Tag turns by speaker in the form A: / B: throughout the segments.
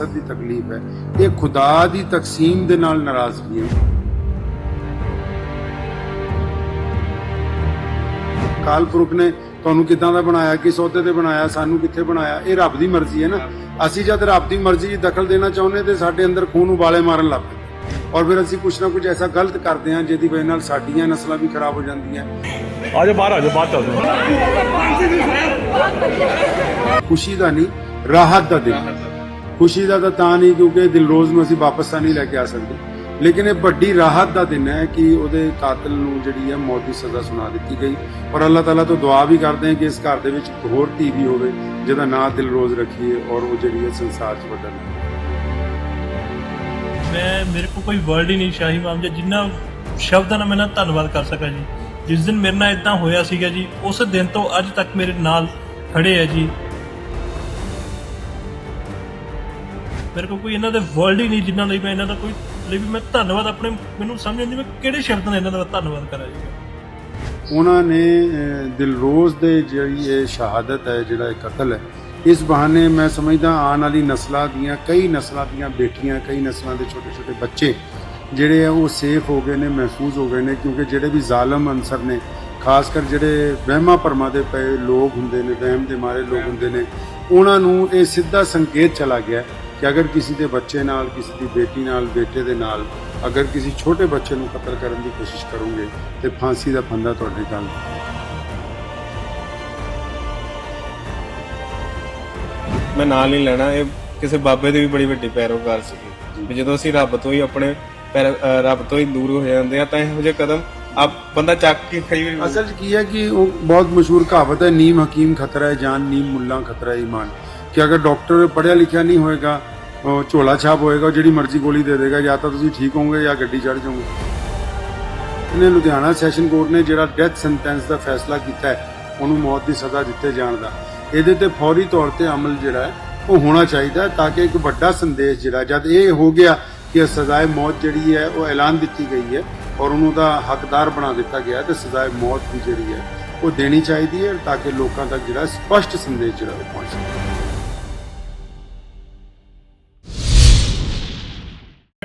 A: ਸਦ ਦੀ ਤਕਲੀਫ ਹੈ। ਇਹ ਖੁਦਾ ਦੀ ਤਕਸੀਮ ਦੇ ਨਾਲ ਨਾਰਾਜ਼ਗੀ ਹੈ। ਕਾਲ ਪੁਰਖ ਨੇ ਤੁਹਾਨੂੰ ਕਿਦਾਂ ਦਾ ਬਣਾਇਆ ਕਿਸ ਅਹੁਦੇ ਤੇ ਬਣਾਇਆ ਸਾਨੂੰ ਕਿੱਥੇ ਬਣਾਇਆ? ਇਹ ਰੱਬ ਦੀ ਮਰਜ਼ੀ ਹੈ ਨਾ। ਅਸੀਂ ਜਦ ਰੱਬ ਦੀ ਮਰਜ਼ੀ 'ਚ ਦਖਲ ਦੇਣਾ ਚਾਹੁੰਦੇ ਤੇ ਸਾਡੇ ਅੰਦਰ ਖੂਨ ਉਬਾਲੇ ਮਾਰਨ ਲੱਗ ਪੈਂਦੇ। ਔਰ ਫਿਰ ਅਸੀਂ ਕੁਛ ਨਾ ਕੁਛ ਐਸਾ ਗਲਤ ਕਰਦੇ ਹਾਂ ਜਿਹਦੀ ਵਜ੍ਹਾ ਨਾਲ ਸਾਡੀਆਂ ਨਸਲਾਂ ਵੀ ਖਰਾਬ ਹੋ ਜਾਂਦੀਆਂ।
B: ਆ ਜਾ ਬਾਹਰ ਆ ਜਾ ਬਾਹਰ ਚੱਲਦੇ।
A: ਖੁਸ਼ੀ ਦਾ ਨਹੀਂ ਰਾਹਤ ਦਾ ਦਿਨ। ਖੁਸ਼ੀ ਦਾ ਤਾਂ ਤਾਂ ਨਹੀਂ ਕਿਉਂਕਿ ਦਿਲਰੋਜ਼ ਨੂੰ ਅਸੀਂ ਵਾਪਸ ਤਾਂ ਨਹੀਂ ਲੈ ਕੇ ਆ ਸਕਦੇ। ਲੇਕਿਨ ਇਹ ਵੱਡੀ ਰਾਹਤ ਦਾ ਦਿਨ ਹੈ ਕਿ ਉਹਦੇ ਕਾਤਲ ਨੂੰ ਜਿਹੜੀ ਹੈ ਮੌਤ ਦੀ ਸਜ਼ਾ ਸੁਣਾ ਦਿੱਤੀ ਗਈ। ਔਰ ਅੱਲਾਹ ਤਾਲਾ ਤੋਂ ਦੁਆ ਵੀ ਕਰਦੇ ਹਾਂ ਕਿ ਇਸ ਘਰ ਦੇ ਵਿੱਚ ਹੋਰ ਧੀ ਵੀ ਹੋਵੇ, ਜਿਹਦਾ ਨਾਂ ਦਿਲਰੋਜ਼ ਰੱਖੀਏ ਔਰ ਉਹ ਜਿਹੜੀ ਹੈ ਸੰਸਾਰ 'ਚ ਵੱਡਾ ਨਾਮ
C: ਮੈਂ, ਮੇਰੇ ਕੋਲ ਕੋਈ ਵਰਡ ਹੀ ਨਹੀਂ ਸ਼ਾਹੀ ਮਾਮ ਜੀ, ਜਿੰਨਾ ਸ਼ਬਦਾਂ ਨਾਲ ਮੈਂ ਨਾ ਧੰਨਵਾਦ ਕਰ ਸਕਾਂ ਜੀ। ਜਿਸ ਦਿਨ ਮੇਰੇ ਨਾਲ ਇਦਾਂ ਹੋਇਆ ਸੀਗਾ ਜੀ, ਉਸ ਦਿਨ ਤੋਂ ਅੱਜ ਤੱਕ ਮੇਰੇ ਨਾਲ ਖੜੇ ਹੈ ਜੀ। ਮੇਰੇ ਕੋਲ ਕੋਈ ਇਹਨਾਂ ਦੇ ਵਰਲਡ ਹੀ ਨਹੀਂ ਜਿਨ੍ਹਾਂ ਲਈ ਮੈਂ ਇਹਨਾਂ ਦਾ ਕੋਈ ਲਈ ਵੀ ਮੈਂ ਧੰਨਵਾਦ ਆਪਣੇ ਮੈਨੂੰ ਸਮਝ ਨਹੀਂ ਮੈਂ ਕਿਹੜੇ ਸ਼ਬਦਾਂ ਨਾਲ ਇਹਨਾਂ ਦਾ ਧੰਨਵਾਦ ਕਰਾਂ ਜੀ
A: ਉਹਨਾਂ ਨੇ ਅਹ, ਦਿਲਰੋਜ਼ ਦੇ ਜਿਹੜੀ ਇਹ ਸ਼ਹਾਦਤ ਹੈ ਜਿਹੜਾ ਇਹ ਕਤਲ ਹੈ ਇਸ ਬਹਾਨੇ ਮੈਂ ਸਮਝਦਾ ਆਉਣ ਵਾਲੀ ਨਸਲਾਂ ਦੀਆਂ ਕਈ ਨਸਲਾਂ ਦੀਆਂ ਬੇਟੀਆਂ ਕਈ ਨਸਲਾਂ ਦੇ ਛੋਟੇ ਛੋਟੇ ਬੱਚੇ ਜਿਹੜੇ ਆ ਉਹ ਸੇਫ ਹੋ ਗਏ ਨੇ ਮਹਿਫੂਜ਼ ਹੋ ਗਏ ਨੇ ਕਿਉਂਕਿ ਜਿਹੜੇ ਵੀ ਜ਼ਾਲਮ ਅਨਸਰ ਨੇ ਖਾਸ ਕਰ ਜਿਹੜੇ ਵਹਿਮਾਂ ਭਰਮਾਂ ਦੇ ਪਏ ਲੋਕ ਹੁੰਦੇ ਨੇ ਵਹਿਮ ਦੇ ਮਾਰੇ ਲੋਕ ਹੁੰਦੇ ਨੇ ਉਹਨਾਂ ਨੂੰ ਇਹ ਸਿੱਧਾ ਸੰਕੇਤ ਚਲਾ ਗਿਆ ਕਿ ਅਗਰ ਕਿਸੇ ਦੇ ਬੱਚੇ ਨਾਲ ਕਿਸੇ ਦੀ ਬੇਟੀ ਨਾਲ ਬੇਟੇ ਦੇ ਨਾਲ ਅਗਰ ਕਿਸੇ ਛੋਟੇ ਬੱਚੇ ਨੂੰ ਕਤਲ ਕਰਨ ਦੀ ਕੋਸ਼ਿਸ਼ ਕਰੋਗੇ ਤੇ ਫਾਂਸੀ ਦਾ ਫੰਦਾ ਤੁਹਾਡੇ ਗਲ
D: ਮੈਂ ਨਾਂ ਨਹੀਂ ਲੈਣਾ। ਇਹ ਕਿਸੇ ਬਾਬੇ ਦੀ ਵੀ ਬੜੀ ਵੱਡੀ ਪੈਰੋਕਾਰ ਸੀਗੀ। ਵੀ ਜਦੋਂ ਅਸੀਂ ਰੱਬ ਤੋਂ ਹੀ ਆਪਣੇ ਪੈਰ- ਰੱਬ ਤੋਂ ਹੀ ਦੂਰ ਹੋ ਜਾਂਦੇ ਆ ਤਾਂ ਇਹੋ ਜਿਹੇ ਕਦਮ ਆਪ ਬੰਦਾ ਚੱਕ ਕੇ ਵਾਰੀ
A: ਅਸਲ 'ਚ ਕੀ ਹੈ ਕਿ ਉਹ ਬਹੁਤ ਮਸ਼ਹੂਰ ਕਹਾਵਤ ਹੈ ਨੀਮ ਹਕੀਮ ਖਤਰਾ ਹੈ ਜਾਨ ਨੀਮ ਮੁੱਲਾ ਖਤਰਾ ਹੈ ਈਮਾਨ। ਕਿ ਅਗਰ ਡਾਕਟਰ ਪੜਿਆ ਲਿਖਿਆ ਨਹੀਂ ਹੋਏਗਾ ਝੋਲਾ ਛਾਪ ਹੋਏਗਾ, ਉਹ ਜਿਹੜੀ ਮਰਜ਼ੀ ਗੋਲੀ ਦੇ ਦੇਗਾ, ਜਾਂ ਤਾਂ ਤੁਸੀਂ ਠੀਕ ਹੋਵੋਗੇ ਜਾਂ ਗੱਡੀ ਚੜ੍ਹ ਜਾਓਗੇ। ਇਹਨੇ ਲੁਧਿਆਣਾ ਸੈਸ਼ਨ ਕੋਰਟ ਨੇ ਜਿਹੜਾ ਡੈਥ ਸੈਂਟੈਂਸ ਦਾ ਫੈਸਲਾ ਕੀਤਾ ਹੈ, ਉਹਨੂੰ ਮੌਤ ਦੀ ਸਜ਼ਾ ਦਿੱਤੇ ਜਾਣ ਦਾ। ਇਹਦੇ ਤੇ ਫੌਰੀ ਤੌਰ ਤੇ ਅਮਲ ਜਿਹੜਾ ਉਹ ਹੋਣਾ ਚਾਹੀਦਾ ਤਾਂ ਕਿ ਇੱਕ ਵੱਡਾ ਸੰਦੇਸ਼ ਜਿਹੜਾ, ਜਦ ਇਹ ਹੋ ਗਿਆ ਕਿ ਸਜ਼ਾਏ ਮੌਤ ਜਿਹੜੀ ਹੈ, ਉਹ ਐਲਾਨ ਦਿੱਤੀ ਗਈ ਹੈ ਔਰ ਉਹਨੂੰ ਦਾ ਹੱਕਦਾਰ ਬਣਾ ਦਿੱਤਾ ਗਿਆ ਹੈ ਤੇ ਸਜ਼ਾਏ ਮੌਤ ਵੀ ਜਿਹੜੀ ਹੈ, ਉਹ ਦੇਣੀ ਚਾਹੀਦੀ ਹੈ ਤਾਂ ਕਿ ਲੋਕਾਂ ਤੱਕ ਜਿਹੜਾ ਸਪਸ਼ਟ ਸੰਦੇਸ਼ ਜਿਹੜਾ ਉਹ ਪਹੁੰਚ ਸਕੇ।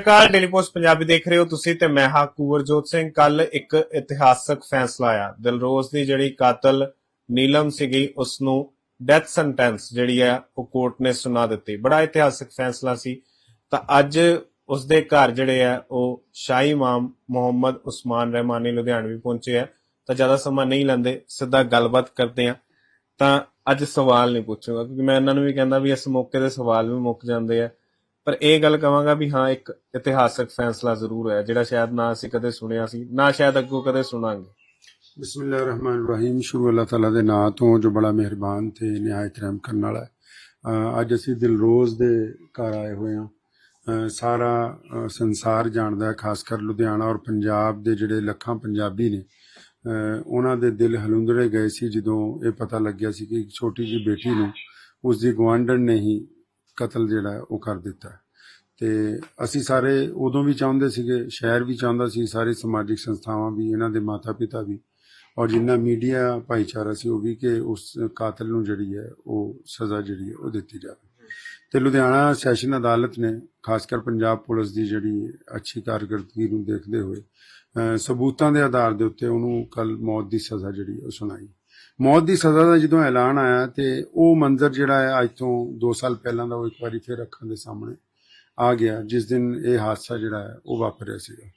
D: ਸਰਕਾਰ ਡੇਲੀ ਪੋਸਟ ਪੰਜਾਬੀ ਦੇਖ ਰਹੇ ਹੋ ਤੁਸੀਂ ਤੇ ਮੈਂ ਹਾਂ ਕੁਵਰਜੋਤ ਸਿੰਘ। ਕੱਲ ਇੱਕ ਇਤਿਹਾਸਕ ਫੈਸਲਾ ਆਇਆ। ਦਿਲਰੋਜ਼ ਦੀ ਜਿਹੜੀ ਕਾਤਲ ਨੀਲਮ ਸੀਗੀ ਉਸ ਨੂੰ ਡੈਥ ਸੈਂਟੈਂਸ ਜਿਹੜੀ ਆ, ਉਹ ਕੋਰਟ ਨੇ ਸੁਣਾ ਦਿੱਤੀ। ਬੜਾ ਇਤਿਹਾਸਕ ਫੈਸਲਾ ਸੀ। ਤਾਂ ਅੱਜ ਉਸ ਦੇ ਘਰ ਜਿਹੜੇ ਆ, ਉਹ ਸ਼ਾਹੀ ਇਮਾਮ ਮੁਹੰਮਦ ਉਸਮਾਨ ਰਹਿਮਾਨੀ ਲੁਧਿਆਣਵੀ ਪਹੁੰਚੇ ਆ। ਤਾਂ ਜ਼ਿਆਦਾ ਸਮਾਂ ਨਹੀਂ ਲੈਂਦੇ, ਸਿੱਧਾ ਗੱਲਬਾਤ ਕਰਦੇ ਆ। ਤਾਂ ਅੱਜ ਸਵਾਲ ਨਹੀਂ ਪੁੱਛੂਗਾ, ਕਿਉਂਕਿ ਮੈਂ ਇਹਨਾਂ ਨੂੰ ਵੀ ਕਹਿੰਦਾ ਵੀ ਇਸ ਮੌਕੇ ਦੇ ਸਵਾਲ ਵੀ ਮੁੱਕ ਜਾਂਦੇ ਆ। ਪਰ ਇਹ ਗੱਲ ਕਵਾਂਗਾ ਵੀ ਹਾਂ, ਇੱਕ ਇਤਿਹਾਸਕ ਫੈਸਲਾ ਜ਼ਰੂਰ ਹੈ ਜਿਹੜਾ ਸ਼ਾਇਦ ਨਾ ਅਸੀਂ ਕਦੇ ਸੁਣਿਆ ਸੀ, ਨਾ ਸ਼ਾਇਦ ਅੱਗੋਂ ਕਦੇ ਸੁਣਾਂਗੇ।
A: ਬਿਸਮਿਲ੍ਲਾਹਿਰਰਹਿਮਾਨਿਰਰਹੀਮ ਸ਼ੁਰੂ ਅੱਲਾਹ ਤਾਲਾ ਦੇ ਨਾਮ ਤੋਂ ਜੋ ਬੜਾ ਮਿਹਰਬਾਨ ਤੇ ਨਿਹਾਇਤ ਰਹਿਮ ਕਰਨ ਵਾਲਾ ਹੈ। ਅੱਜ ਅਸੀਂ ਦਿਲਰੋਜ਼ ਦੇ ਘਰ ਆਏ ਹੋਏ ਹਾਂ। ਸਾਰਾ ਸੰਸਾਰ ਜਾਣਦਾ ਹੈ, ਖਾਸ ਕਰ ਲੁਧਿਆਣਾ ਔਰ ਪੰਜਾਬ ਦੇ ਜਿਹੜੇ ਲੱਖਾਂ ਪੰਜਾਬੀ ਨੇ। ਉਹਨਾਂ ਦੇ ਦਿਲ ਹਲੁੰਦੜੇ ਗਏ ਸੀ ਜਦੋਂ ਇਹ ਪਤਾ ਲੱਗਿਆ ਸੀ ਕਿ ਇੱਕ ਛੋਟੀ ਜਿਹੀ ਬੇਟੀ ਨੂੰ ਉਸ ਦੀ ਗਵਾਂਢਣ ਨੇ ਹੀ ਕਤਲ ਜਿਹੜਾ ਉਹ ਕਰ ਦਿੱਤਾ ਹੈ। ਤੇ ਅਸੀਂ ਸਾਰੇ ਉਦੋਂ ਵੀ ਚਾਹੁੰਦੇ ਸੀਗੇ, ਸ਼ਹਿਰ ਵੀ ਚਾਹੁੰਦਾ ਸੀ, ਸਾਰੇ ਸਮਾਜਿਕ ਸੰਸਥਾਵਾਂ ਵੀ, ਇਹਨਾਂ ਦੇ ਮਾਤਾ ਪਿਤਾ ਵੀ, ਔਰ ਜਿੰਨਾ ਮੀਡੀਆ ਭਾਈਚਾਰਾ ਸੀ, ਉਹ ਵੀ ਕਿ ਉਸ ਕਾਤਲ ਨੂੰ ਜਿਹੜੀ ਹੈ, ਉਹ ਸਜ਼ਾ ਜਿਹੜੀ ਹੈ, ਉਹ ਦਿੱਤੀ ਜਾਵੇ ਤੇ ਲੁਧਿਆਣਾ ਸੈਸ਼ਨ ਅਦਾਲਤ ਨੇ, ਖਾਸ ਕਰ ਪੰਜਾਬ ਪੁਲਿਸ ਦੀ ਜਿਹੜੀ ਅੱਛੀ ਕਾਰਗੁਜ਼ਾਰੀ ਨੂੰ ਦੇਖਦੇ ਹੋਏ ਸਬੂਤਾਂ ਦੇ ਆਧਾਰ ਦੇ ਉੱਤੇ ਉਹਨੂੰ ਕੱਲ ਮੌਤ ਦੀ ਸਜ਼ਾ ਜਿਹੜੀ ਉਹ ਸੁਣਾਈ ਮੌਤ ਦੀ ਸਜ਼ਾ ਦਾ ਜਦੋਂ ਐਲਾਨ ਆਇਆ ਤੇ ਉਹ ਮੰਜ਼ਰ ਜਿਹੜਾ ਹੈ ਅੱਜ ਤੋਂ 2 ਸਾਲ ਪਹਿਲਾਂ ਦਾ ਉਹ ਇੱਕ ਵਾਰੀ ਫਿਰ ਅੱਖਾਂ ਦੇ ਸਾਹਮਣੇ ਆ ਗਿਆ ਜਿਸ ਦਿਨ ਇਹ ਹਾਦਸਾ ਜਿਹੜਾ ਹੈ ਉਹ ਵਾਪਰਿਆ ਸੀਗਾ।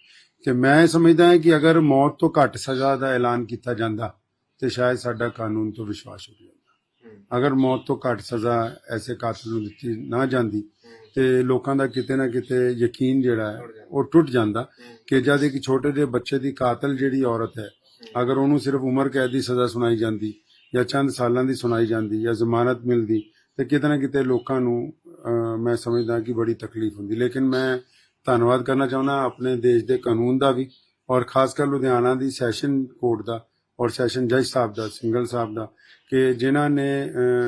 A: ਤੇ ਮੈਂ ਸਮਝਦਾ ਹਾਂ ਕਿ ਅਗਰ ਮੌਤ ਤੋਂ ਘੱਟ ਸਜ਼ਾ ਦਾ ਐਲਾਨ ਕੀਤਾ ਜਾਂਦਾ ਤੇ ਸ਼ਾਇਦ ਸਾਡਾ ਕਾਨੂੰਨ ਤੋਂ ਵਿਸ਼ਵਾਸ ਉੱਠ ਜਾਂਦਾ। ਅਗਰ ਮੌਤ ਤੋਂ ਘੱਟ ਸਜ਼ਾ ਐਸੇ ਕਾਤਲ ਨੂੰ ਦਿੱਤੀ ਨਾ ਜਾਂਦੀ ਤੇ ਲੋਕਾਂ ਦਾ ਕਿਤੇ ਨਾ ਕਿਤੇ ਯਕੀਨ ਜਿਹੜਾ ਹੈ ਉਹ ਟੁੱਟ ਜਾਂਦਾ ਕਿ ਜਦ ਇੱਕ ਛੋਟੇ ਜਿਹੇ ਬੱਚੇ ਦੀ ਕਾਤਲ ਜਿਹੜੀ ਔਰਤ ਹੈ ਅਗਰ ਉਹਨੂੰ ਸਿਰਫ ਉਮਰ ਕੈਦ ਦੀ ਸਜ਼ਾ ਸੁਣਾਈ ਜਾਂਦੀ ਜਾਂ ਚੰਦ ਸਾਲਾਂ ਦੀ ਸੁਣਾਈ ਜਾਂਦੀ ਜਾਂ ਜ਼ਮਾਨਤ ਮਿਲਦੀ, ਤੇ ਕਿਤੇ ਨਾ ਕਿਤੇ ਲੋਕਾਂ ਨੂੰ ਮੈਂ ਸਮਝਦਾ ਕਿ ਬੜੀ ਤਕਲੀਫ ਹੁੰਦੀ। ਲੇਕਿਨ ਮੈਂ ਧੰਨਵਾਦ ਕਰਨਾ ਚਾਹੁੰਦਾ ਆਪਣੇ ਦੇਸ਼ ਦੇ ਕਾਨੂੰਨ ਦਾ ਵੀ ਔਰ ਖਾਸ ਕਰ ਲੁਧਿਆਣਾ ਦੀ ਸੈਸ਼ਨ ਕੋਰਟ ਦਾ ਔਰ ਸੈਸ਼ਨ ਜੱਜ ਸਾਹਿਬ ਦਾ, ਸਿੰਗਲ ਸਾਹਿਬ ਦਾ, ਕਿ ਜਿਨ੍ਹਾਂ ਨੇ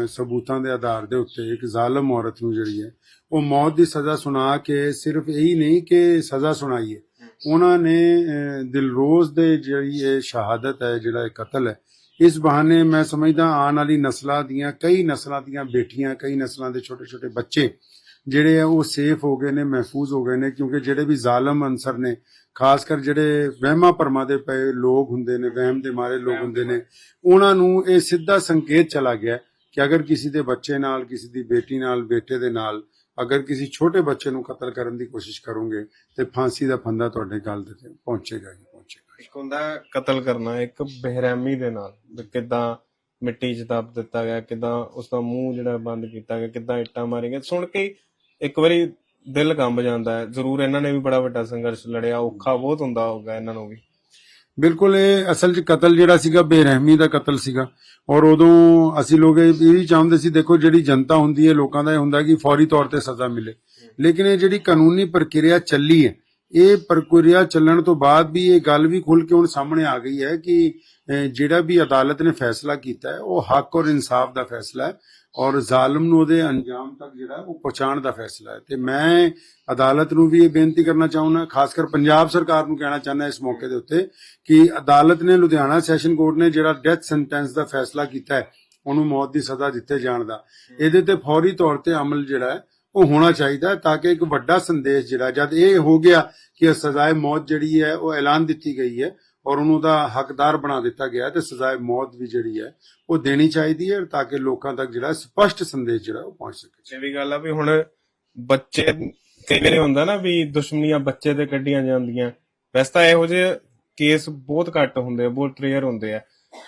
A: ਸਬੂਤਾਂ ਦੇ ਆਧਾਰ ਦੇ ਉੱਤੇ ਇੱਕ ਜ਼ਾਲਮ ਔਰਤ ਨੂੰ ਜਿਹੜੀ ਹੈ, ਉਹ ਮੌਤ ਦੀ ਸਜ਼ਾ ਸੁਣਾ ਕੇ ਸਿਰਫ ਇਹੀ ਨਹੀਂ ਕਿ ਸਜ਼ਾ ਸੁਣਾਈਏ ਉਹਨਾਂ ਨੇ ਅਹ, ਦਿਲਰੋਜ਼ ਦੇ ਜਿਹੜੀ ਇਹ ਸ਼ਹਾਦਤ ਹੈ ਜਿਹੜਾ ਇਹ ਕਤਲ ਹੈ ਇਸ ਬਹਾਨੇ ਮੈਂ ਸਮਝਦਾ ਆਉਣ ਵਾਲੀ ਨਸਲਾਂ ਦੀਆਂ ਕਈ ਨਸਲਾਂ ਦੀਆਂ ਬੇਟੀਆਂ ਕਈ ਨਸਲਾਂ ਦੇ ਛੋਟੇ ਛੋਟੇ ਬੱਚੇ ਜਿਹੜੇ ਆ ਉਹ ਸੇਫ ਹੋ ਗਏ ਨੇ ਮਹਿਫੂਜ਼ ਹੋ ਗਏ ਨੇ ਕਿਉਂਕਿ ਜਿਹੜੇ ਵੀ ਜ਼ਾਲਮ ਅਨਸਰ ਨੇ ਖਾਸ ਕਰ ਜਿਹੜੇ ਵਹਿਮਾਂ ਭਰਮਾਂ ਦੇ ਪਏ ਲੋਕ ਹੁੰਦੇ ਨੇ ਵਹਿਮ ਦੇ ਮਾਰੇ ਲੋਕ ਹੁੰਦੇ ਨੇ ਉਹਨਾਂ ਨੂੰ ਇਹ ਸਿੱਧਾ ਸੰਕੇਤ ਚਲਾ ਗਿਆ ਕਿ ਅਗਰ ਕਿਸੇ ਦੇ ਬੱਚੇ ਨਾਲ ਕਿਸੇ ਦੀ ਬੇਟੀ ਨਾਲ ਬੇਟੇ ਦੇ ਨਾਲ ਅਗਰ ਕਿਸੇ ਛੋਟੇ ਬੱਚੇ ਨੂੰ ਕਤਲ ਕਰਨ ਦੀ ਕੋਸ਼ਿਸ਼ ਕਰੋਗੇ, ਤੇ ਫਾਂਸੀ ਦਾ ਫੰਦਾ ਤੁਹਾਡੇ ਗਲ ਤੇ ਪਹੁੰਚੇਗਾ ਹੀ ਪਹੁੰਚੇਗਾ।
D: ਇੱਕ ਹੁੰਦਾ ਕਤਲ ਕਰਨਾ, ਇੱਕ ਬੇਰਹਿਮੀ ਦੇ ਨਾਲ, ਵੀ ਕਿੱਦਾਂ ਮਿੱਟੀ 'ਚ ਦੱਬ ਦਿੱਤਾ ਗਿਆ, ਕਿੱਦਾਂ ਉਸ ਦਾ ਮੂੰਹ ਜਿਹੜਾ ਬੰਦ ਕੀਤਾ ਗਿਆ, ਕਿੱਦਾਂ ਇੱਟਾਂ ਮਾਰੀਆਂ ਸੁਣ ਕੇ ਇੱਕ ਵਾਰੀ ਦਿਲ ਕੰਬ ਜਾਂਦਾ ਹੈ। ਜ਼ਰੂਰ ਇਹਨਾਂ ਨੇ ਵੀ ਬੜਾ ਵੱਡਾ ਸੰਘਰਸ਼ ਲੜਿਆ, ਔਖਾ ਬਹੁਤ ਹੁੰਦਾ ਹੋਊਗਾ ਇਹਨਾਂ ਨੂੰ ਵੀ।
A: ਬਿਲਕੁਲ ਇਹ ਅਸਲ 'ਚ ਕਤਲ ਜਿਹੜਾ ਸੀਗਾ, ਬੇਰਹਿਮੀ ਦਾ ਕਤਲ ਸੀਗਾ। ਔਰ ਉਦੋਂ ਅਸੀਂ ਲੋਕ ਇਹ ਵੀ ਚਾਹੁੰਦੇ ਸੀ, ਦੇਖੋ ਜਿਹੜੀ ਜਨਤਾ ਹੁੰਦੀ ਹੈ, ਲੋਕਾਂ ਦਾ ਇਹ ਹੁੰਦਾ ਕਿ ਫੌਰੀ ਤੌਰ ਤੇ ਸਜ਼ਾ ਮਿਲੇ। ਲੇਕਿਨ ਇਹ ਜਿਹੜੀ ਕਾਨੂੰਨੀ ਪ੍ਰਕਿਰਿਆ ਚੱਲੀ ਹੈ, ਇਹ ਪ੍ਰਕਿਰਿਆ ਚੱਲਣ ਤੋਂ ਬਾਅਦ ਵੀ ਇਹ ਗੱਲ ਵੀ ਖੁੱਲ ਕੇ ਹੁਣ ਸਾਹਮਣੇ ਆ ਗਈ ਹੈ ਕਿ ਜਿਹੜਾ ਵੀ ਅਦਾਲਤ ਨੇ ਫੈਸਲਾ ਕੀਤਾ ਹੈ, ਉਹ ਹੱਕ ਔਰ ਇਨਸਾਫ ਦਾ ਫੈਸਲਾ ਹੈ। ਔਰ ਜ਼ਾਲਮ ਨੂੰ ਉਹਦੇ ਅੰਜਾਮ ਤੱਕ ਜਿਹੜਾ ਉਹ ਪਹੁੰਚਾਉਣ ਦਾ ਫੈਸਲਾ ਹੈ। ਤੇ ਮੈਂ ਅਦਾਲਤ ਨੂੰ ਵੀ ਇਹ ਬੇਨਤੀ ਕਰਨਾ ਚਾਹੁੰਦਾ ਖਾਸ ਕਰ ਪੰਜਾਬ ਸਰਕਾਰ ਨੂੰ ਕਹਿਣਾ ਚਾਹੁੰਦਾ ਇਸ ਮੌਕੇ ਦੇ ਉੱਤੇ ਕਿ ਅਦਾਲਤ ਨੇ ਲੁਧਿਆਣਾ ਸੈਸ਼ਨ ਕੋਰਟ ਨੇ ਜਿਹੜਾ ਡੈਥ ਸੈਂਟੈਂਸ ਦਾ ਫੈਸਲਾ ਕੀਤਾ ਹੈ, ਉਹਨੂੰ ਮੌਤ ਦੀ ਸਜ਼ਾ ਦਿੱਤੇ ਜਾਣ ਦਾ। ਇਹਦੇ ਤੇ ਫੌਰੀ ਤੌਰ ਤੇ ਅਮਲ ਜਿਹੜਾ ਹੈ, ਉਹ ਹੋਣਾ ਚਾਹੀਦਾ ਤਾਂ ਕਿ ਇੱਕ ਵੱਡਾ ਸੰਦੇਸ਼ ਜਿਹੜਾ, ਜਦ ਇਹ ਹੋ ਗਿਆ ਕਿ ਸਜ਼ਾਏ ਮੌਤ ਜਿਹੜੀ ਹੈ, ਉਹ ਐਲਾਨ ਦਿੱਤੀ ਗਈ ਹੈ ਔਰ ਉਹਨੂੰ ਦਾ ਹੱਕਦਾਰ ਬਣਾ ਦਿੱਤਾ ਗਿਆ ਤੇ ਸਜ਼ਾਏ ਮੌਤ ਵੀ ਜਿਹੜੀ ਹੈ ਉਹ ਦੇਣੀ ਚਾਹੀਦੀ ਹੈ ਤਾਂ ਕਿ ਲੋਕਾਂ ਤੱਕ ਜਿਹੜਾ ਸਪਸ਼ਟ ਸੰਦੇਸ਼ ਜਿਹੜਾ ਉਹ ਪਹੁੰਚ ਸਕੇ।
D: ਇਹ ਵੀ ਗੱਲ ਆ ਵੀ ਹੁਣ ਬੱਚੇ ਕਈ ਵਾਰੀ ਹੁੰਦਾ ਨਾ ਵੀ ਦੁਸ਼ਮਣੀਆਂ ਬੱਚੇ ਤੇ ਕੱਢੀਆਂ ਜਾਂਦੀਆਂ। ਵੈਸੇ ਤਾਂ ਇਹੋ ਜਿਹੇ ਕੇਸ ਬਹੁਤ ਘੱਟ ਹੁੰਦੇ ਆ ਬਹੁਤ ਰੇਅਰ ਹੁੰਦੇ ਆ।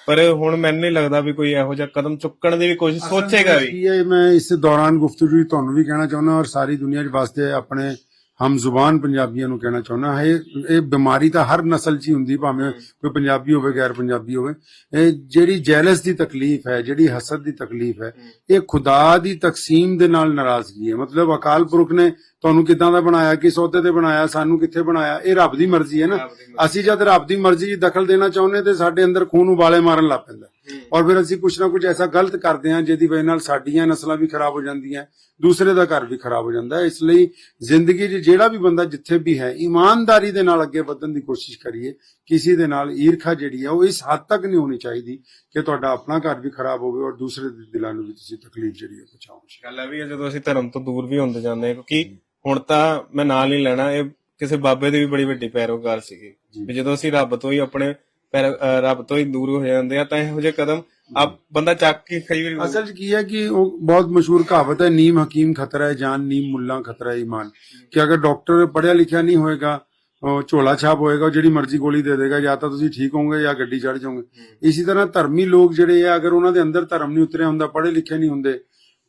D: ਪਰ ਹੁਣ ਮੈਨੂੰ ਨਹੀਂ ਲੱਗਦਾ ਵੀ ਕੋਈ ਇਹੋ ਜਿਹਾ ਕਦਮ ਚੁੱਕਣ ਦੀ ਵੀ ਕੋਸ਼ਿਸ਼ ਸੋਚੇਗਾ ਵੀ।
A: ਕੀ ਹੈ ਮੈਂ ਇਸ ਦੌਰਾਨ ਗੁਫ਼ਤਗੂ ਤੁਹਾਨੂੰ ਵੀ ਕਹਿਣਾ ਚਾਹੁੰਦਾ ਔਰ ਸਾਰੀ ਦੁਨੀਆ 'ਚ ਵਾਸਤੇ ਆਪਣੇ ਹਮ ਜ਼ੁਬਾਨ ਪੰਜਾਬੀਆਂ ਨੂੰ ਕਹਿਣਾ ਚਾਹੁੰਦਾ ਹੈ ਇਹ ਬਿਮਾਰੀ ਤਾਂ ਹਰ ਨਸਲ 'ਚ ਹੀ ਹੁੰਦੀ ਭਾਵੇਂ ਕੋਈ ਪੰਜਾਬੀ ਹੋਵੇ ਗੈਰ ਪੰਜਾਬੀ ਹੋਵੇ। ਇਹ ਜਿਹੜੀ ਜੈਲਸ ਦੀ ਤਕਲੀਫ ਹੈ ਜਿਹੜੀ ਹਸਦ ਦੀ ਤਕਲੀਫ ਹੈ ਇਹ ਖੁਦਾ ਦੀ ਤਕਸੀਮ ਦੇ ਨਾਲ ਨਾਰਾਜ਼ਗੀ ਹੈ। ਮਤਲਬ ਅਕਾਲ ਪੁਰਖ ਨੇ ਤੁਹਾਨੂੰ ਕਿਦਾਂ ਦਾ ਬਣਾਇਆ ਕਿਸ ਅਹੁਦੇ ਤੇ ਬਣਾਇਆ ਸਾਨੂੰ ਕਿੱਥੇ ਬਣਾਇਆ ਇਹ ਰੱਬ ਦੀ ਮਰਜ਼ੀ ਹੈ ਨਾ। ਅਸੀਂ ਜਦ ਰੱਬ ਦੀ ਮਰਜ਼ੀ 'ਚ ਦਖਲ ਦੇਣਾ ਚਾਹੁੰਦੇ ਤੇ ਸਾਡੇ ਅੰਦਰ ਖੂਨ ਉਬਾਲੇ ਮਾਰਨ ਲੱਗ ਪੈਂਦਾ। ਔਰ ਫਿਰ ਅਸੀਂ ਕੁਛ ਨਾ ਕੁਛ ਐਸਾ ਗਲਤ ਕਰਦੇ ਹਾਂ ਜਿਹਦੀ ਵਜ੍ਹਾ ਨਾਲ ਸਾਡੀਆਂ ਨਸਲਾਂ ਵੀ ਖਰਾਬ ਹੋ ਜਾਂਦੀਆਂ ਦੂਸਰੇ ਦਾ ਘਰ ਵੀ ਖਰਾਬ ਹੋ ਜਾਂਦਾ। ਹੈ ਇਸ ਲਈ ਜ਼ਿੰਦਗੀ 'ਚ ਜਿਹੜਾ ਵੀ ਬੰਦਾ ਜਿੱਥੇ ਵੀ ਹੈ ਇਮਾਨਦਾਰੀ ਦੇ ਨਾਲ ਅੱਗੇ ਵਧਣ ਦੀ ਕੋਸ਼ਿਸ਼ ਕਰੀਏ। ਕਿਸੇ ਦੇ ਨਾਲ ਈਰਖਾ ਜਿਹੜੀ ਹੈ ਉਹ ਇਸ ਹੱਦ ਤੱਕ ਨਹੀਂ ਹੋਣੀ ਚਾਹੀਦੀ ਕਿ ਤੁਹਾਡਾ ਆਪਣਾ ਘਰ ਵੀ ਖਰਾਬ ਹੋਵੇ ਔਰ ਦੂਸਰੇ ਦੇ ਦਿਲਾਂ ਨੂੰ ਵੀ ਤੁਸੀਂ ਤਕਲੀਫ ਜਿਹੜੀ ਹੈ ਪਹੁੰਚਾਓ।
D: ਗੱਲ ਇਹ ਵੀ ਹੈ ਜਦੋਂ ਅਸੀਂ ਧਰਮ ਤੋਂ ਦੂਰ ਵੀ ਹੁੰਦੇ ਜਾਂਦੇ ਹਾਂ ਕਿਉਂਕਿ ਹੁਣ ਤਾਂ ਮੈਂ ਨਾਲ ਨਹੀਂ ਲੈਣਾ। ਇਹ ਕਿਸੇ ਬਾਬੇ ਦੀ ਵੀ ਬੜੀ ਵੱਡੀ ਪੈਰੋਕਾਰ ਸੀਗੀ। ਵੀ ਜਦੋਂ ਅਸੀਂ ਰੱਬ ਤੋਂ ਹੀ ਆਪਣੇ ਪੈਰ- ਅਹ ਰੱਬ ਤੋਂ ਹੀ ਦੂਰ ਹੋ ਜਾਂਦੇ ਆ ਤਾਂ ਇਹੋ ਜਿਹੇ ਕਦਮ ਆਪ ਬੰਦਾ ਚੱਕ ਕੇ ਕਈ ਵਾਰੀ
A: ਅਸਲ 'ਚ ਕੀ ਹੈ ਕਿ ਉਹ ਬਹੁਤ ਮਸ਼ਹੂਰ ਕਹਾਵਤ ਹੈ ਨੀਮ ਹਕੀਮ ਖਤਰਾ ਹੈ ਜਾਨ ਨੀਮ ਮੁੱਲਾ ਖਤਰਾ ਹੈ ਈਮਾਨ। ਕਿ ਅਗਰ ਡਾਕਟਰ ਪੜਿਆ ਲਿਖਿਆ ਨਹੀਂ ਹੋਏਗਾ ਉਹ ਝੋਲਾ ਛਾਪ ਹੋਏਗਾ ਉਹ ਜਿਹੜੀ ਮਰਜ਼ੀ ਗੋਲੀ ਦੇ ਦੇਗਾ ਜਾਂ ਤਾਂ ਤੁਸੀਂ ਠੀਕ ਹੋਵੋਗੇ ਜਾਂ ਗੱਡੀ ਚੜ ਜਾਓਗੇ ਇਸੇ ਤਰ੍ਹਾਂ ਧਰਮੀ ਲੋਕ ਜਿਹੜੇ ਆ ਅਗਰ ਉਹਨਾਂ ਦੇ ਅੰਦਰ ਧਰਮ ਨਹੀਂ ਉਤਰਿਆ ਹੁੰਦਾ ਪੜ੍ਹੇ ਲਿਖੇ ਨਹੀਂ ਹੁੰਦੇ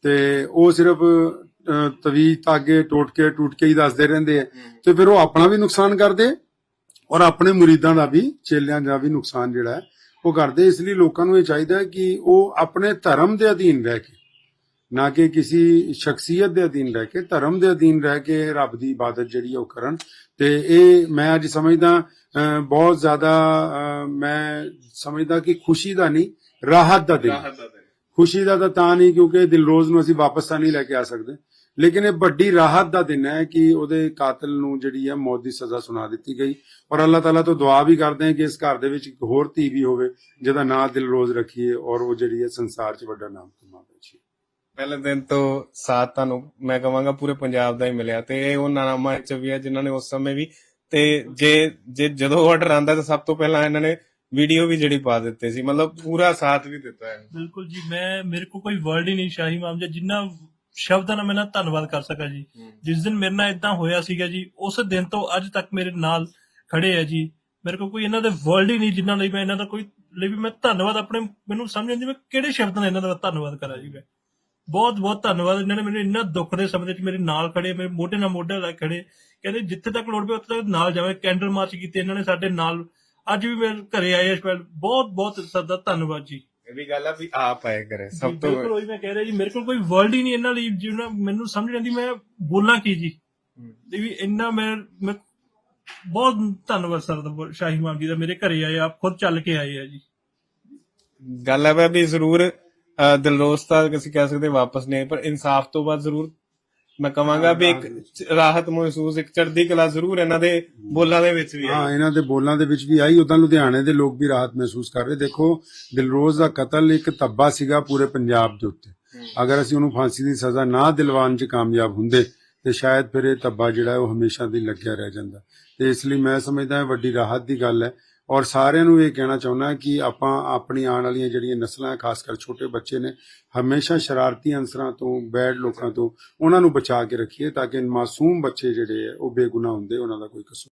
A: ਤੇ ਉਹ ਸਿਰਫ ਤਵੀਜ਼ ਤਾਗੇ ਟੋਟ ਕੇ ਟੁੱਟ ਕੇ ਹੀ ਦੱਸਦੇ ਰਹਿੰਦੇ ਆ। ਤੇ ਫਿਰ ਉਹ ਆਪਣਾ ਵੀ ਨੁਕਸਾਨ ਕਰਦੇ ਔਰ ਆਪਣੇ ਮੁਰੀਦਾਂ ਦਾ ਵੀ ਚੇਲਿਆਂ ਦਾ ਵੀ ਨੁਕਸਾਨ ਜਿਹੜਾ ਹੈ ਉਹ ਕਰਦੇ। ਇਸ ਲਈ ਲੋਕਾਂ ਨੂੰ ਇਹ ਚਾਹੀਦਾ ਕਿ ਉਹ ਆਪਣੇ ਧਰਮ ਦੇ ਅਧੀਨ ਰਹਿ ਕੇ ਨਾ ਕਿ ਕਿਸੇ ਸ਼ਖਸੀਅਤ ਦੇ ਅਧੀਨ ਰਹਿ ਕੇ ਧਰਮ ਦੇ ਅਧੀਨ ਰਹਿ ਕੇ ਰੱਬ ਦੀ ਇਬਾਦਤ ਜਿਹੜੀ ਉਹ ਕਰਨ। ਤੇ ਇਹ ਮੈਂ ਅੱਜ ਸਮਝਦਾ ਬਹੁਤ ਜ਼ਿਆਦਾ ਮੈਂ ਸਮਝਦਾ ਕਿ ਖੁਸ਼ੀ ਦਾ ਨਹੀਂ ਰਾਹਤ ਦਾ ਦਿਨ। ਖੁਸ਼ੀ ਦਾ ਤਾਂ ਤਾਂ ਨਹੀਂ ਕਿਉਂਕਿ ਦਿਲਰੋਜ਼ ਨੂੰ ਅਸੀਂ ਵਾਪਸ ਤਾਂ ਨਹੀਂ ਲੈ ਕੇ ਆ ਸਕਦੇ। ਲੇਕਿਨ ਇਹ ਵੱਡੀ ਰਾਹਤ ਦਾ ਦਿਨ ਹੈ ਕਿ ਉਹਦੇ ਕਾਤਲ ਨੂੰ ਜਿਹੜੀ ਹੈ ਮੌਤ ਦੀ ਸਜ਼ਾ ਸੁਣਾ ਦਿੱਤੀ ਗਈ। ਔਰ ਅੱਲਾਹ ਤਾਲਾ ਤੋਂ ਦੁਆ ਵੀ ਕਰਦੇ ਹਾਂ ਕਿ ਇਸ ਘਰ ਦੇ ਵਿੱਚ ਇੱਕ ਹੋਰ ਧੀ ਵੀ ਹੋਵੇ, ਜਿਹਦਾ ਨਾਂ ਦਿਲਰੋਜ਼ ਰੱਖੀਏ ਔਰ ਉਹ ਜਿਹੜੀ ਹੈ ਸੰਸਾਰ 'ਚ ਵੱਡਾ ਨਾਮ ਕਮਾਵੇ ਜੀ
D: ਪਹਿਲੇ ਦਿਨ ਤੋਂ ਸਾਥ ਤੁਹਾਨੂੰ ਮੈਂ ਕਹਾਂਗਾ ਪੂਰੇ ਪੰਜਾਬ ਦਾ ਹੀ ਮਿਲਿਆ ਤੇ ਇਹ ਉਹ ਨਾਮਾਂ ਚ ਵੀ ਹੈ ਜਿਨ੍ਹਾਂ ਨੇ ਉਸ ਸਮੇਂ ਵੀ ਤੇ ਜੇ ਜੇ ਜਦੋਂ ਆਰਡਰ ਆਂਦਾ ਤਾਂ ਸਭ ਤੋਂ ਪਹਿਲਾਂ ਇਹਨਾਂ ਨੇ ਵੀਡੀਓ ਵੀ ਜਿਹੜੀ ਪਾ ਦਿੱਤੇ ਸੀ ਮਤਲਬ ਪੂਰਾ ਸਾਥ ਵੀ ਦਿੱਤਾ ਹੈ।
C: ਬਿਲਕੁਲ ਜੀ ਮੈਂ ਮੇਰੇ ਕੋਲ ਕੋਈ ਵਰਡ ਹੀ ਨਹੀਂ ਸ਼ਾਹੀ ਮਾਮ ਜੀ ਜਿੰਨਾ ਸ਼ਬਦਾਂ ਨਾਲ ਮੈਂ ਨਾ ਧੰਨਵਾਦ ਕਰ ਸਕਾਂ ਜੀ। ਜਿਸ ਦਿਨ ਮੇਰੇ ਨਾਲ ਇਦਾਂ ਹੋਇਆ ਸੀਗਾ ਜੀ ਉਸ ਦਿਨ ਤੋਂ ਅੱਜ ਤੱਕ ਮੇਰੇ ਨਾਲ ਖੜੇ ਆ ਜੀ। ਮੇਰੇ ਕੋਲ ਕੋਈ ਇਹਨਾਂ ਦੇ ਵਰਡ ਹੀ ਨਹੀਂ ਜਿਨ੍ਹਾਂ ਲਈ ਮੈਂ ਇਹਨਾਂ ਦਾ ਕੋਈ ਲਈ ਵੀ ਮੈਂ ਧੰਨਵਾਦ ਆਪਣੇ ਮੈਨੂੰ ਸਮਝ ਆਉਂਦੀ ਮੈਂ ਕਿਹੜੇ ਸ਼ਬਦਾਂ ਨਾਲ ਇਹਨਾਂ ਦਾ ਧੰਨਵਾਦ ਕਰਾਂ ਜੀ ਮੈਂ। ਬਹੁਤ ਬਹੁਤ ਧੰਨਵਾਦ। ਇਹਨਾਂ ਨੇ ਮੈਨੂੰ ਇੰਨਾ ਦੁੱਖ ਦੇ ਸਮੇਂ ਵਿੱਚ ਮੇਰੇ ਨਾਲ ਖੜੇ ਮੇਰੇ ਮੋਢੇ ਨਾਲ ਮੋਢਾ ਲਾ ਕੇ ਖੜੇ। ਕਹਿੰਦੇ ਜਿੱਥੇ ਤੱਕ ਲੋੜ ਪਏ ਉੱਥੇ ਤੱਕ ਨਾਲ ਜਾਵੇ। ਕੈਂਡਲ ਮਾਰਚ ਕੀਤੀ ਇਹਨਾਂ ਨੇ ਸਾਡੇ ਨਾਲ। ਅੱਜ ਵੀ ਮੇਰੇ ਘਰੇ ਆਏ ਆ ਸਪੈਸ਼ਲ ਬਹੁਤ ਬਹੁਤ ਸਦਾ ਧੰਨਵਾਦ ਜੀ।
D: ਇਹ ਵੀ ਗੱਲ ਆ ਵੀ ਆਪ ਆਏ ਕਰੇ ਸਭ ਤੋਂ
C: ਬਿਲਕੁਲ ਉਹੀ ਮੈਂ ਕਹਿ ਰਿਹਾ ਜੀ ਮੇਰੇ ਕੋਲ ਕੋਈ ਵਰਡ ਹੀ ਨਹੀਂ ਇਹਨਾਂ ਲਈ ਜਿਹਨਾਂ ਮੈਨੂੰ ਸਮਝ ਨਹੀਂ ਆਉਂਦੀ ਮੈਂ ਬੋਲਾਂ ਕੀ ਜੀ। ਵੀ ਇੰਨਾ ਮੈਂ ਮੈਂ ਬਹੁਤ ਧੰਨਵਾਦ ਸਰ ਸ਼ਾਹੀ ਮਾਮ ਜੀ ਦਾ ਮੇਰੇ ਘਰੇ ਆਏ ਆਪ ਖੁਦ ਚੱਲ ਕੇ ਆਏ ਆ ਜੀ।
D: ਗੱਲ ਹੈ ਵੀ ਜ਼ਰੂਰ ਅਹ, ਦਿਲਰੋਜ਼ ਤਾਂ ਅਸੀਂ ਕਹਿ ਸਕਦੇ ਵਾਪਸ ਨਹੀਂ ਪਰ ਇਨਸਾਫ ਤੋਂ ਬਾਅਦ ਜ਼ਰੂਰ ਮੈਂ ਕਹਾਂਗਾ ਵੀ ਇੱਕ ਰਾਹਤ ਮਹਿਸੂਸ ਇੱਕ ਚੜ੍ਹਦੀ ਕਲਾ ਜ਼ਰੂਰ ਇਹਨਾਂ ਦੇ ਬੋਲਾਂ ਦੇ ਵਿੱਚ ਵੀ
A: ਹਾਂ। ਇਹਨਾਂ ਦੇ ਬੋਲਾਂ ਦੇ ਵਿੱਚ ਵੀ ਆਈ। ਉਦਾਂ ਲੁਧਿਆਣੇ ਦੇ ਲੋਕ ਵੀ ਰਾਹਤ ਮਹਿਸੂਸ ਕਰ ਰਹੇ। ਦੇਖੋ ਦਿਲਰੋਜ਼ ਦਾ ਕਤਲ ਇੱਕ ਤੱਬਾ ਸੀਗਾ ਪੂਰੇ ਪੰਜਾਬ ਦੇ ਉੱਤੇ। ਅਗਰ ਅਸੀਂ ਉਹਨੂੰ ਫਾਂਸੀ ਦੀ ਸਜ਼ਾ ਨਾ ਦਿਲਵਾਉਣ 'ਚ ਕਾਮਯਾਬ ਹੁੰਦੇ ਤੇ ਸ਼ਾਇਦ ਫਿਰ ਇਹ ਤੱਬਾ ਜਿਹੜਾ ਉਹ ਹਮੇਸ਼ਾ ਦੀ ਲੱਗਿਆ ਰਹਿ ਜਾਂਦਾ। ਤੇ ਇਸ ਲਈ ਮੈਂ ਸਮਝਦਾ ਹਾਂ ਵੱਡੀ ਰਾਹਤ ਦੀ ਗੱਲ ਹੈ। ਔਰ ਸਾਰਿਆਂ ਨੂੰ ਇਹ ਕਹਿਣਾ ਚਾਹੁੰਦਾ ਕਿ ਆਪਾਂ ਆਪਣੀ ਆਉਣ ਵਾਲੀਆਂ ਜਿਹੜੀਆਂ ਨਸਲਾਂ, ਖਾਸ ਕਰ ਛੋਟੇ ਬੱਚੇ ਨੇ, ਹਮੇਸ਼ਾ ਸ਼ਰਾਰਤੀ ਅੰਸਰਾਂ ਤੋਂ, ਬੈਡ ਲੋਕਾਂ ਤੋਂ ਉਹਨਾਂ ਨੂੰ ਬਚਾ ਕੇ ਰੱਖੀਏ ਤਾਂ ਕਿ ਮਾਸੂਮ ਬੱਚੇ ਜਿਹੜੇ ਆ, ਉਹ ਬੇਗੁਨਾਹ ਹੁੰਦੇ, ਉਹਨਾਂ ਦਾ ਕੋਈ ਕਸੂਰ